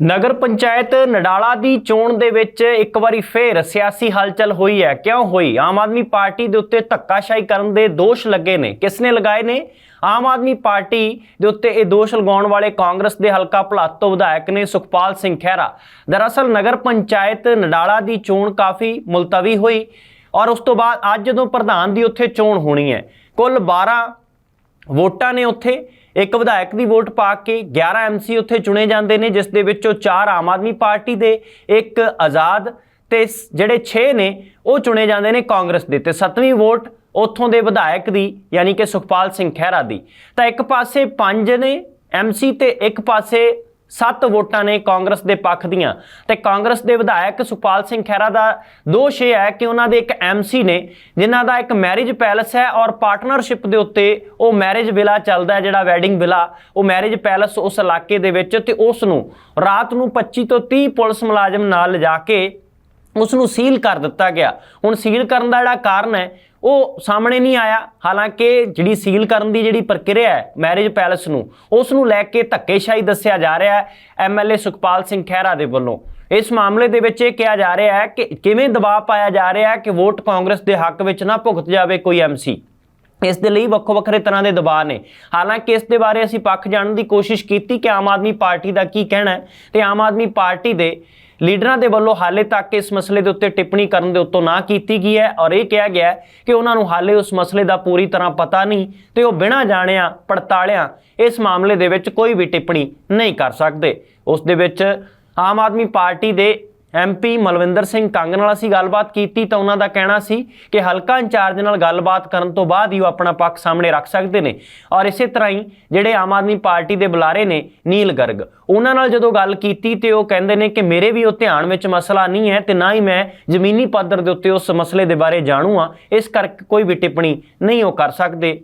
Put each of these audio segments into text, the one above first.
ਨਗਰ ਪੰਚਾਇਤ ਨਡਾਲਾ ਦੀ ਚੋਣ ਦੇ ਵਿੱਚ ਇੱਕ ਵਾਰੀ ਫੇਰ ਸਿਆਸੀ ਹਲਚਲ ਹੋਈ ਹੈ। ਕਿਉਂ ਹੋਈ? ਆਮ ਆਦਮੀ ਪਾਰਟੀ ਦੇ ਉੱਤੇ ਧੱਕਾਸ਼ਾਹੀ ਕਰਨ ਦੇ ਦੋਸ਼ ਲੱਗੇ ਨੇ। ਕਿਸ ਨੇ ਲਗਾਏ ਨੇ? ਆਮ ਆਦਮੀ ਪਾਰਟੀ ਦੇ ਉੱਤੇ ਇਹ ਦੋਸ਼ ਲਗਾਉਣ ਵਾਲੇ ਕਾਂਗਰਸ ਦੇ ਹਲਕਾ ਭਲਾਤ ਤੋਂ ਵਿਧਾਇਕ ਨੇ ਸੁਖਪਾਲ ਸਿੰਘ ਖਹਿਰਾ। ਦਰਅਸਲ ਨਗਰ ਪੰਚਾਇਤ ਨਡਾਲਾ ਦੀ ਚੋਣ ਕਾਫੀ ਮੁਲਤਵੀ ਹੋਈ ਔਰ ਉਸ ਤੋਂ ਬਾਅਦ ਅੱਜ ਜਦੋਂ ਪ੍ਰਧਾਨ ਦੀ ਉੱਥੇ ਚੋਣ ਹੋਣੀ ਹੈ, ਕੁੱਲ 12 ਵੋਟਾਂ ਨੇ ਉੱਥੇ। ਇੱਕ ਵਿਧਾਇਕ ਦੀ ਵੋਟ ਪਾ ਕੇ 11 ਐਮਸੀ ਉੱਥੇ ਚੁਣੇ ਜਾਂਦੇ ਨੇ, ਜਿਸ ਦੇ ਵਿੱਚੋਂ 4 ਆਮ ਆਦਮੀ ਪਾਰਟੀ ਦੇ, ਇੱਕ ਆਜ਼ਾਦ ਤੇ ਜਿਹੜੇ 6 ਨੇ, ਉਹ ਚੁਣੇ ਜਾਂਦੇ ਨੇ ਕਾਂਗਰਸ ਦੇ ਤੇ 7ਵੀਂ ਵੋਟ ਉੱਥੋਂ ਦੇ ਵਿਧਾਇਕ ਦੀ, ਯਾਨੀ ਕਿ ਸੁਖਪਾਲ ਸਿੰਘ ਖਹਿਰਾ ਦੀ। ਤਾਂ ਇੱਕ ਪਾਸੇ 5 ਨੇ ਐਮਸੀ ਤੇ ਇੱਕ ਪਾਸੇ 7 ਵੋਟਾਂ ਨੇ ਕਾਂਗਰਸ ਦੇ ਪੱਖ ਦੀਆਂ। ਤੇ ਕਾਂਗਰਸ ਦੇ ਵਿਧਾਇਕ ਸੁਖਪਾਲ ਸਿੰਘ ਖਹਿਰਾ ਦਾ ਦੋਸ਼ ਇਹ ਹੈ ਕਿ ਉਹਨਾਂ ਦੇ ਇੱਕ ਐਮਸੀ ਨੇ, ਜਿਨ੍ਹਾਂ ਦਾ ਇੱਕ ਮੈਰਿਜ ਪੈਲਸ ਹੈ ਔਰ ਪਾਰਟਨਰਸ਼ਿਪ ਦੇ ਉੱਤੇ ਉਹ ਮੈਰਿਜ ਵਿਲਾ ਚੱਲਦਾ ਹੈ, ਜਿਹੜਾ ਵੈਡਿੰਗ ਵਿਲਾ, ਉਹ ਮੈਰਿਜ ਪੈਲਸ ਉਸ ਇਲਾਕੇ ਦੇ ਵਿੱਚ ਤੇ ਉਸ ਨੂੰ ਰਾਤ ਨੂੰ 25 ਤੋਂ 30 ਪੁਲਿਸ ਮੁਲਾਜ਼ਮ ਨਾਲ ਲਿਜਾ ਕੇ ਉਸ ਨੂੰ ਸੀਲ ਕਰ ਦਿੱਤਾ ਗਿਆ। ਹੁਣ ਸੀਲ ਕਰਨ ਦਾ ਜਿਹੜਾ ਕਾਰਨ ਹੈ ਉਹ ਸਾਹਮਣੇ ਨਹੀਂ ਆਇਆ। ਹਾਲਾਂਕਿ ਜਿਹੜੀ ਸੀਲ ਕਰਨ ਦੀ ਜਿਹੜੀ ਪ੍ਰਕਿਰਿਆ ਹੈ, ਮੈਰਿਜ ਪੈਲਸ ਨੂੰ, ਉਸ ਨੂੰ ਲੈ ਕੇ ਧੱਕੇਸ਼ਾਹੀ ਦੱਸਿਆ ਜਾ ਰਿਹਾ ਹੈ ਐਮਐਲਏ ਸੁਖਪਾਲ ਸਿੰਘ ਖਹਿਰਾ ਦੇ ਵੱਲੋਂ। ਇਸ ਮਾਮਲੇ ਦੇ ਵਿੱਚ ਇਹ ਕਿਹਾ ਜਾ ਰਿਹਾ ਹੈ ਕਿ ਕਿਵੇਂ ਦਬਾਅ ਪਾਇਆ ਜਾ ਰਿਹਾ ਹੈ ਕਿ ਵੋਟ ਕਾਂਗਰਸ ਦੇ ਹੱਕ ਵਿੱਚ ਨਾ ਭੁਗਤ ਜਾਵੇ ਕੋਈ ਐਮਸੀ ਇਸ ਦੇ ਲਈ ਵੱਖੋ ਵੱਖਰੇ ਤਰ੍ਹਾਂ ਦੇ ਦਬਾਅ ਨੇ। ਹਾਲਾਂਕਿ ਇਸ ਦੇ ਬਾਰੇ ਅਸੀਂ ਪੱਖ ਜਾਣਨ ਦੀ ਕੋਸ਼ਿਸ਼ ਕੀਤੀ ਕਿ ਆਮ ਆਦਮੀ ਪਾਰਟੀ ਦਾ ਕੀ ਕਹਿਣਾ ਹੈ ਤੇ ਆਮ ਆਦਮੀ ਪਾਰਟੀ ਦੇ ਲੀਡਰਾਂ ਦੇ ਵੱਲੋਂ ਹਾਲੇ ਤੱਕ ਇਸ ਮਸਲੇ ਦੇ ਉੱਤੇ ਟਿੱਪਣੀ ਕਰਨ ਦੇ ਉੱਤੋਂ ਨਾ ਕੀਤੀ ਗਈ ਹੈ ਔਰ ਇਹ ਕਿਹਾ ਗਿਆ ਕਿ ਉਹਨਾਂ ਨੂੰ ਹਾਲੇ ਉਸ ਮਸਲੇ ਦਾ ਪੂਰੀ ਤਰ੍ਹਾਂ ਪਤਾ ਨਹੀਂ ਤੇ ਉਹ ਬਿਨਾਂ ਜਾਣਿਆ, ਪੜਤਾਲਿਆਂ ਇਸ ਮਾਮਲੇ ਦੇ ਵਿੱਚ ਕੋਈ ਵੀ ਟਿੱਪਣੀ ਨਹੀਂ ਕਰ ਸਕਦੇ। ਉਸ ਦੇ ਵਿੱਚ ਆਮ ਆਦਮੀ ਪਾਰਟੀ ਦੇ ਐਮਪੀ ਮਲਵਿੰਦਰ ਸਿੰਘ ਕੰਗ ਨਾਲ ਅਸੀਂ ਗੱਲਬਾਤ ਕੀਤੀ ਤਾਂ ਉਹਨਾਂ ਦਾ ਕਹਿਣਾ ਸੀ ਕਿ ਹਲਕਾ ਇੰਚਾਰਜ ਨਾਲ ਗੱਲਬਾਤ ਕਰਨ ਤੋਂ ਬਾਅਦ ਹੀ ਉਹ ਆਪਣਾ ਪੱਖ ਸਾਹਮਣੇ ਰੱਖ ਸਕਦੇ ਨੇ। ਔਰ ਇਸੇ ਤਰ੍ਹਾਂ ਹੀ ਜਿਹੜੇ ਆਮ ਆਦਮੀ ਪਾਰਟੀ ਦੇ ਬੁਲਾਰੇ ਨੇ, ਨੀਲ ਗਰਗ, ਉਹਨਾਂ ਨਾਲ ਜਦੋਂ ਗੱਲ ਕੀਤੀ ਤੇ ਉਹ ਕਹਿੰਦੇ ਨੇ ਕਿ ਮੇਰੇ ਵੀ ਉਹ ਧਿਆਨ ਵਿੱਚ ਮਸਲਾ ਨਹੀਂ ਹੈ ਤੇ ਨਾ ਹੀ ਮੈਂ ਜ਼ਮੀਨੀ ਪੱਧਰ ਦੇ ਉੱਤੇ ਉਸ ਮਸਲੇ ਦੇ ਬਾਰੇ ਜਾਣੂ ਆ ਇਸ ਕਰਕੇ ਕੋਈ ਵੀ ਟਿੱਪਣੀ ਨਹੀਂ ਉਹ ਕਰ ਸਕਦੇ।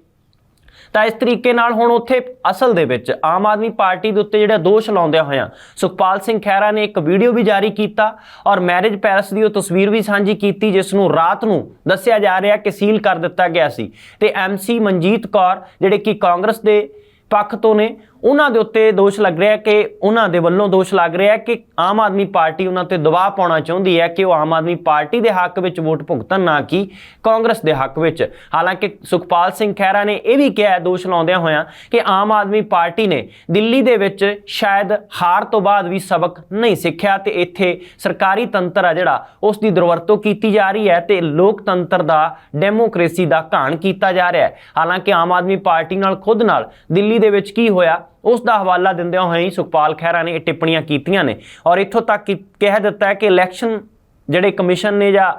ਤਾਂ ਇਸ ਤਰੀਕੇ ਨਾਲ ਹੁਣ ਉੱਥੇ ਅਸਲ ਦੇ ਵਿੱਚ ਆਮ ਆਦਮੀ ਪਾਰਟੀ ਦੇ ਉੱਤੇ ਜਿਹੜਾ ਦੋਸ਼ ਲਾਉਂਦਿਆਂ ਹੋਇਆਂ ਸੁਖਪਾਲ ਸਿੰਘ ਖਹਿਰਾ ਨੇ ਇੱਕ ਵੀਡੀਓ ਵੀ ਜਾਰੀ ਕੀਤਾ ਔਰ ਮੈਰਿਜ ਪੈਲਸ ਦੀ ਉਹ ਤਸਵੀਰ ਵੀ ਸਾਂਝੀ ਕੀਤੀ, ਜਿਸ ਨੂੰ ਰਾਤ ਨੂੰ ਦੱਸਿਆ ਜਾ ਰਿਹਾ ਕਿ ਸੀਲ ਕਰ ਦਿੱਤਾ ਗਿਆ ਸੀ। ਤੇ ਐਮਸੀ ਮਨਜੀਤ ਕੌਰ, ਜਿਹੜੇ ਕਿ ਕਾਂਗਰਸ ਦੇ ਪੱਖ ਤੋਂ ਨੇ ਉਹਨਾਂ ਦੇ ਉੱਤੇ ਦੋਸ਼ ਲੱਗ ਰਿਹਾ ਕਿ ਉਹਨਾਂ ਦੇ ਵੱਲੋਂ ਦੋਸ਼ ਲੱਗ ਰਿਹਾ ਕਿ ਆਮ ਆਦਮੀ ਪਾਰਟੀ ਉਹਨਾਂ ਤੇ ਦਬਾਅ ਪਾਉਣਾ ਚਾਹੁੰਦੀ ਹੈ ਕਿ ਉਹ ਆਮ ਆਦਮੀ ਪਾਰਟੀ ਦੇ ਹੱਕ ਵਿੱਚ ਵੋਟ ਭੁਗਤਣ, ਨਾ ਕਿ ਕਾਂਗਰਸ ਦੇ ਹੱਕ ਵਿੱਚ। ਹਾਲਾਂਕਿ ਸੁਖਪਾਲ ਸਿੰਘ ਖਹਿਰਾ ਨੇ ਇਹ ਵੀ ਕਿਹਾ ਦੋਸ਼ ਲਾਉਂਦਿਆਂ ਹੋਇਆਂ ਕਿ ਆਮ ਆਦਮੀ ਪਾਰਟੀ ਨੇ ਦਿੱਲੀ ਦੇ ਵਿੱਚ ਸ਼ਾਇਦ ਹਾਰ ਤੋਂ ਬਾਅਦ ਵੀ ਸਬਕ ਨਹੀਂ ਸਿੱਖਿਆ ਤੇ ਇੱਥੇ ਸਰਕਾਰੀ ਤੰਤਰ ਆ ਜਿਹੜਾ, ਉਸ ਦੀ ਦੁਰਵਰਤੋਂ ਕੀਤੀ ਜਾ ਰਹੀ ਹੈ ਤੇ ਲੋਕਤੰਤਰ ਦਾ, ਡੈਮੋਕ੍ਰੇਸੀ ਦਾ ਘਾਣ ਕੀਤਾ ਜਾ ਰਿਹਾ ਹੈ। ਹਾਲਾਂਕਿ ਆਮ ਆਦਮੀ ਪਾਰਟੀ ਨਾਲ ਖੁਦ ਨਾਲ ਦਿੱਲੀ ਦੇ ਵਿੱਚ ਕੀ ਹੋਇਆ ਉਸ ਦਾ ਹਵਾਲਾ ਦਿੰਦਿਆਂ ਹੋਇਆਂ ਹੀ ਸੁਖਪਾਲ ਖਹਿਰਾ ਨੇ ਇਹ ਟਿੱਪਣੀਆਂ ਕੀਤੀਆਂ ਨੇ। ਔਰ ਇੱਥੋਂ ਤੱਕ ਕਿ ਕਹਿ ਦਿੱਤਾ ਹੈ ਕਿ ਇਲੈਕਸ਼ਨ ਜਿਹੜੇ ਕਮਿਸ਼ਨ ਨੇ ਜਾਂ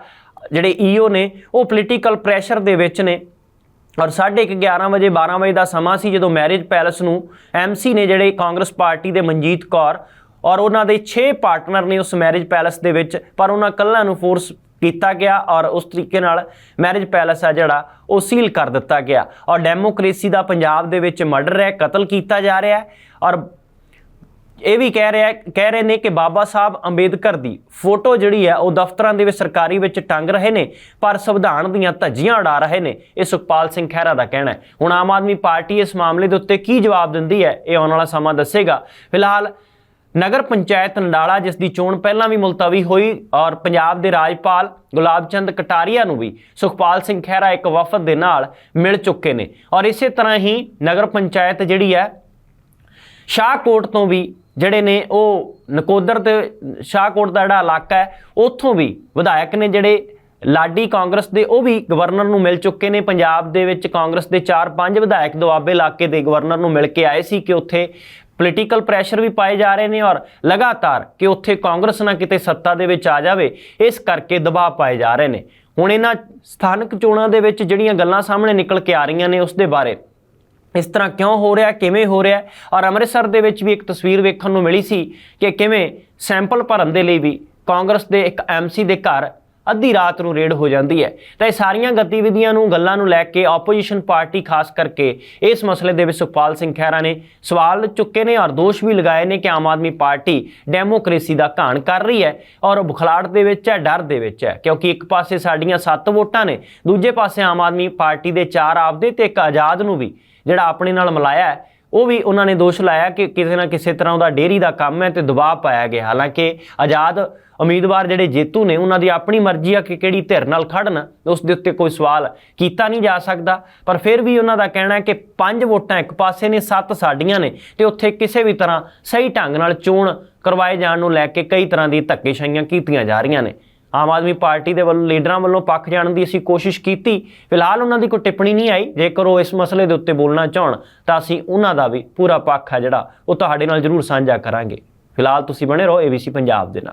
ਜਿਹੜੇ ਈਓ ਨੇ, ਉਹ ਪੋਲੀਟੀਕਲ ਪ੍ਰੈਸ਼ਰ ਦੇ ਵਿੱਚ ਨੇ। ਔਰ 11:30 ਵਜੇ 12 ਵਜੇ ਦਾ ਸਮਾਂ ਸੀ ਜਦੋਂ ਮੈਰਿਜ ਪੈਲਸ ਨੂੰ ਐਮਸੀ ਨੇ ਜਿਹੜੇ ਕਾਂਗਰਸ ਪਾਰਟੀ ਦੇ ਮਨਜੀਤ ਕੌਰ ਔਰ ਉਹਨਾਂ ਦੇ 6 ਪਾਰਟਨਰ ਨੇ ਉਸ ਮੈਰਿਜ ਪੈਲਸ ਦੇ ਵਿੱਚ, ਪਰ ਉਹਨਾਂ ਕੱਲਾਂ ਨੂੰ ਫੋਰਸ ਕੀਤਾ ਗਿਆ ਔਰ ਉਸ ਤਰੀਕੇ ਨਾਲ ਮੈਰਿਜ ਪੈਲਸ ਆ ਜਿਹੜਾ, ਉਹ ਸੀਲ ਕਰ ਦਿੱਤਾ ਗਿਆ। ਔਰ ਡੈਮੋਕ੍ਰੇਸੀ ਦਾ ਪੰਜਾਬ ਦੇ ਵਿੱਚ ਮਰਡਰ ਹੈ, ਕਤਲ ਕੀਤਾ ਜਾ ਰਿਹਾ ਹੈ। ਔਰ ਇਹ ਵੀ ਕਹਿ ਰਿਹਾ ਕਹਿ ਰਹੇ ਨੇ ਕਿ ਬਾਬਾ ਸਾਹਿਬ ਅੰਬੇਦਕਰ ਦੀ ਫੋਟੋ ਜਿਹੜੀ ਹੈ, ਉਹ ਦਫ਼ਤਰਾਂ ਦੇ ਵਿੱਚ ਸਰਕਾਰੀ ਵਿੱਚ ਟੰਗ ਰਹੇ ਨੇ, ਪਰ ਸੰਵਿਧਾਨ ਦੀਆਂ ਧੱਜੀਆਂ ਉਡਾ ਰਹੇ ਨੇ। ਇਹ ਸੁਖਪਾਲ ਸਿੰਘ ਖਹਿਰਾ ਦਾ ਕਹਿਣਾ ਹੈ। ਹੁਣ ਆਮ ਆਦਮੀ ਪਾਰਟੀ ਇਸ ਮਾਮਲੇ ਦੇ ਉੱਤੇ ਕੀ ਜਵਾਬ ਦਿੰਦੀ ਹੈ, ਇਹ ਆਉਣ ਵਾਲਾ ਸਮਾਂ ਦੱਸੇਗਾ। ਫਿਲਹਾਲ ਨਗਰ ਪੰਚਾਇਤ ਨਡਾਲਾ, ਜਿਸ ਦੀ ਚੋਣ ਪਹਿਲਾਂ ਵੀ ਮੁਲਤਵੀ ਹੋਈ ਔਰ ਪੰਜਾਬ ਦੇ ਰਾਜਪਾਲ ਗੁਲਾਬ ਚੰਦ ਕਟਾਰੀਆ ਨੂੰ ਵੀ ਸੁਖਪਾਲ ਸਿੰਘ ਖਹਿਰਾ ਇੱਕ ਵਫਦ ਦੇ ਨਾਲ ਮਿਲ ਚੁੱਕੇ ਨੇ। ਔਰ ਇਸੇ ਤਰ੍ਹਾਂ ਹੀ ਨਗਰ ਪੰਚਾਇਤ ਜਿਹੜੀ ਹੈ, ਸ਼ਾਹਕੋਟ ਤੋਂ ਵੀ ਜਿਹੜੇ ਨੇ ਉਹ ਨਕੋਦਰ ਤੇ ਸ਼ਾਹਕੋਟ ਦਾ ਜਿਹੜਾ ਇਲਾਕਾ ਹੈ, ਉੱਥੋਂ ਵੀ ਵਿਧਾਇਕ ਨੇ ਜਿਹੜੇ ਲਾਡੀ ਕਾਂਗਰਸ ਦੇ ਉਹ ਵੀ ਗਵਰਨਰ ਨੂੰ ਮਿਲ ਚੁੱਕੇ ਨੇ। ਪੰਜਾਬ ਦੇ ਵਿੱਚ ਕਾਂਗਰਸ ਦੇ 4-5 ਵਿਧਾਇਕ ਦੁਆਬੇ ਇਲਾਕੇ ਦੇ ਗਵਰਨਰ ਨੂੰ ਮਿਲ ਕੇ ਆਏ ਸੀ ਕਿ ਉੱਥੇ ਪੋਲੀਟੀਕਲ ਪ੍ਰੈਸ਼ਰ ਵੀ ਪਾਏ ਜਾ ਰਹੇ ਨੇ ਔਰ ਲਗਾਤਾਰ ਕਿ ਉੱਥੇ ਕਾਂਗਰਸ ਨਾ ਕਿਤੇ ਸੱਤਾ ਦੇ ਵਿੱਚ ਆ ਜਾਵੇ, ਇਸ ਕਰਕੇ ਦਬਾਅ ਪਾਏ ਜਾ ਰਹੇ ਨੇ। ਹੁਣ ਇਹਨਾਂ ਸਥਾਨਕ ਚੋਣਾਂ ਦੇ ਵਿੱਚ ਜਿਹੜੀਆਂ ਗੱਲਾਂ ਸਾਹਮਣੇ ਨਿਕਲ ਕੇ ਆ ਰਹੀਆਂ ਨੇ ਉਸ ਦੇ ਬਾਰੇ। ਇਸ ਤਰ੍ਹਾਂ ਕਿਉਂ ਹੋ ਰਿਹਾ, ਕਿਵੇਂ ਹੋ ਰਿਹਾ? ਔਰ ਅੰਮ੍ਰਿਤਸਰ ਦੇ ਵਿੱਚ ਵੀ ਇੱਕ ਤਸਵੀਰ ਵੇਖਣ ਨੂੰ ਮਿਲੀ ਸੀ ਕਿ ਕਿਵੇਂ ਸੈਂਪਲ ਭਰਨ ਦੇ ਲਈ ਵੀ ਕਾਂਗਰਸ ਦੇ ਇੱਕ ਐਮਸੀ ਦੇ ਘਰ ਅੱਧੀ ਰਾਤ ਨੂੰ ਰੇਡ ਹੋ ਜਾਂਦੀ ਹੈ। ਤਾਂ ਇਹ ਸਾਰੀਆਂ ਗਤੀਵਿਧੀਆਂ ਨੂੰ, ਗੱਲਾਂ ਨੂੰ ਲੈ ਕੇ ਆਪੋਜੀਸ਼ਨ ਪਾਰਟੀ ਖਾਸ ਕਰਕੇ ਇਸ ਮਸਲੇ ਦੇ ਵਿੱਚ ਸੁਖਪਾਲ ਸਿੰਘ ਖਹਿਰਾ ਨੇ ਸਵਾਲ ਚੁੱਕੇ ਨੇ ਔਰ ਦੋਸ਼ ਵੀ ਲਗਾਏ ਨੇ ਕਿ ਆਮ ਆਦਮੀ ਪਾਰਟੀ ਡੈਮੋਕ੍ਰੇਸੀ ਦਾ ਘਾਣ ਕਰ ਰਹੀ ਹੈ ਔਰ ਉਹ ਬੁਖਲਾੜ ਦੇ ਵਿੱਚ ਹੈ, ਡਰ ਦੇ ਵਿੱਚ ਹੈ। ਕਿਉਂਕਿ ਇੱਕ ਪਾਸੇ ਸਾਡੀਆਂ 7 ਵੋਟਾਂ ਨੇ, ਦੂਜੇ ਪਾਸੇ ਆਮ ਆਦਮੀ ਪਾਰਟੀ ਦੇ 4 ਆਪਦੇ ਤੇ ਇੱਕ ਆਜ਼ਾਦ ਨੂੰ ਵੀ ਜਿਹੜਾ ਆਪਣੇ ਨਾਲ ਮਿਲਾਇਆ ਹੈ ਉਹ ਵੀ ਉਹਨਾਂ ਨੇ ਦੋਸ਼ ਲਾਇਆ ਕਿ ਕਿਸੇ ਨਾ ਕਿਸੇ ਤਰ੍ਹਾਂ ਉਹਦਾ ਡੇਰੀ ਦਾ ਕੰਮ ਹੈ ਤੇ ਦਬਾਅ ਪਾਇਆ ਗਿਆ। ਹਾਲਾਂਕਿ ਆਜ਼ਾਦ ਉਮੀਦਵਾਰ ਜਿਹੜੇ ਜੇਤੂ ਨੇ, ਉਹਨਾਂ ਦੀ ਆਪਣੀ ਮਰਜ਼ੀ ਆ ਕਿ ਕਿਹੜੀ ਧਿਰ ਨਾਲ ਖੜਨ, ਉਸ ਦੇ ਉੱਤੇ ਕੋਈ ਸਵਾਲ ਕੀਤਾ ਨਹੀਂ ਜਾ ਸਕਦਾ। ਪਰ ਫਿਰ ਵੀ ਉਹਨਾਂ ਦਾ ਕਹਿਣਾ ਹੈ ਕਿ ਪੰਜ ਵੋਟਾਂ ਇੱਕ ਪਾਸੇ ਨੇ, ਸੱਤ ਸਾਡੀਆਂ ਨੇ ਤੇ ਉੱਥੇ ਕਿਸੇ ਵੀ ਤਰ੍ਹਾਂ ਸਹੀ ਢੰਗ ਨਾਲ ਚੋਣ ਕਰਵਾਏ ਜਾਣ ਨੂੰ ਲੈ ਕੇ ਕਈ ਤਰ੍ਹਾਂ ਦੀ ਧੱਕੇਸ਼ਾਹੀਆਂ ਕੀਤੀਆਂ ਜਾ ਰਹੀਆਂ ਨੇ। ਆਮ ਆਦਮੀ ਪਾਰਟੀ ਦੇ ਵੱਲੋਂ, ਲੀਡਰਾਂ ਵੱਲੋਂ ਪੱਖ ਜਾਣ ਦੀ ਅਸੀਂ ਕੋਸ਼ਿਸ਼ ਕੀਤੀ। ਫਿਲਹਾਲ ਉਹਨਾਂ ਦੀ ਕੋਈ ਟਿੱਪਣੀ ਨਹੀਂ ਆਈ। ਜੇਕਰ ਉਹ ਇਸ ਮਸਲੇ ਦੇ ਉੱਤੇ ਬੋਲਣਾ ਚਾਹਣ, ਤਾਂ ਅਸੀਂ ਉਹਨਾਂ ਦਾ ਵੀ ਪੂਰਾ ਪੱਖ ਹੈ ਜਿਹੜਾ, ਉਹ ਤੁਹਾਡੇ ਨਾਲ ਜ਼ਰੂਰ ਸਾਂਝਾ ਕਰਾਂਗੇ। ਫਿਲਹਾਲ ਤੁਸੀਂ ਬਣੇ ਰਹੋ ABC ਪੰਜਾਬ ਦੇ ਨਾਲ।